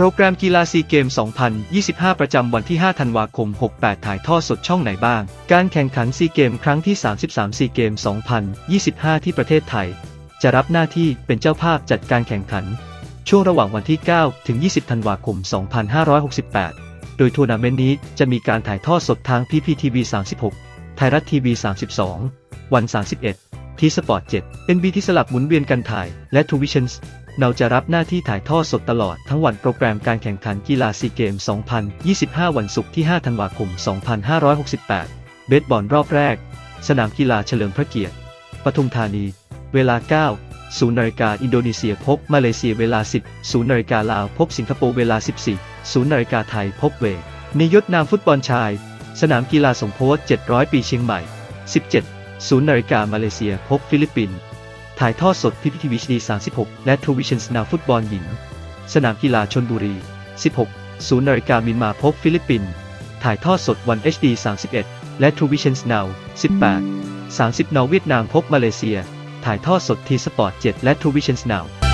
โปรแกรมกีฬาซีเกม 2025 ประจำวันที่ 5 ธันวาคม 68 ถ่ายทอดสดช่องไหนบ้าง การแข่งขันซีเกม ครั้งที่ 33ซีเกม 2025 ที่ประเทศไทย จะรับหน้าที่เป็นเจ้าภาพจัดการแข่งขัน ช่วงระหว่างวันที่ 9 ถึง 20 ธันวาคม 2568 โดยทัวร์นาเมนต์นี้จะมีการถ่ายทอดสดทาง PPTV 36 ไทยรัฐทีวี 32 วัน 31 ทีสปอร์ต 7 NBT สลับหมุนเวียนกันถ่าย และทูวิชั่น เราจะรับหน้าที่ถ่ายทอดสดตลอดทั้งวันโปรแกรมการแข่งขันกีฬาซีเกม 2025 วันศุกร์ที่ 5 ธันวาคม 2568 เบสบอลรอบแรก สนามกีฬาเฉลิมพระเกียรติ ปทุมธานี เวลา 9 0นาฬิกาอินโดนีเซียพบมาเลเซียเวลา 10 0นาฬิกาลาวพบสิงคโปร์เวลา 14 0นาฬิกาไทยพบเวย์ในยศนามฟุตบอลชาย สนามกีฬาสมโพธิ700 ปีเชียงใหม่ 17 0นาฬิกามาเลเซียพบฟิลิปปินส์ ถ่ายทอดสดพีพีทีวีดี36 และทูวิชันสนามฟุตบอลหญิง สนามกีฬาชนบุรี 16 ศูนย์นาฬิกามินมาพบฟิลิปปินส์ถ่ายทอดสดวัน HD 31 และทูวิชันสนาว18 30นอเวียดนามพบมาเลเซีย ถ่ายทอดสดทีสปอร์ต7และทูวิชันสนาว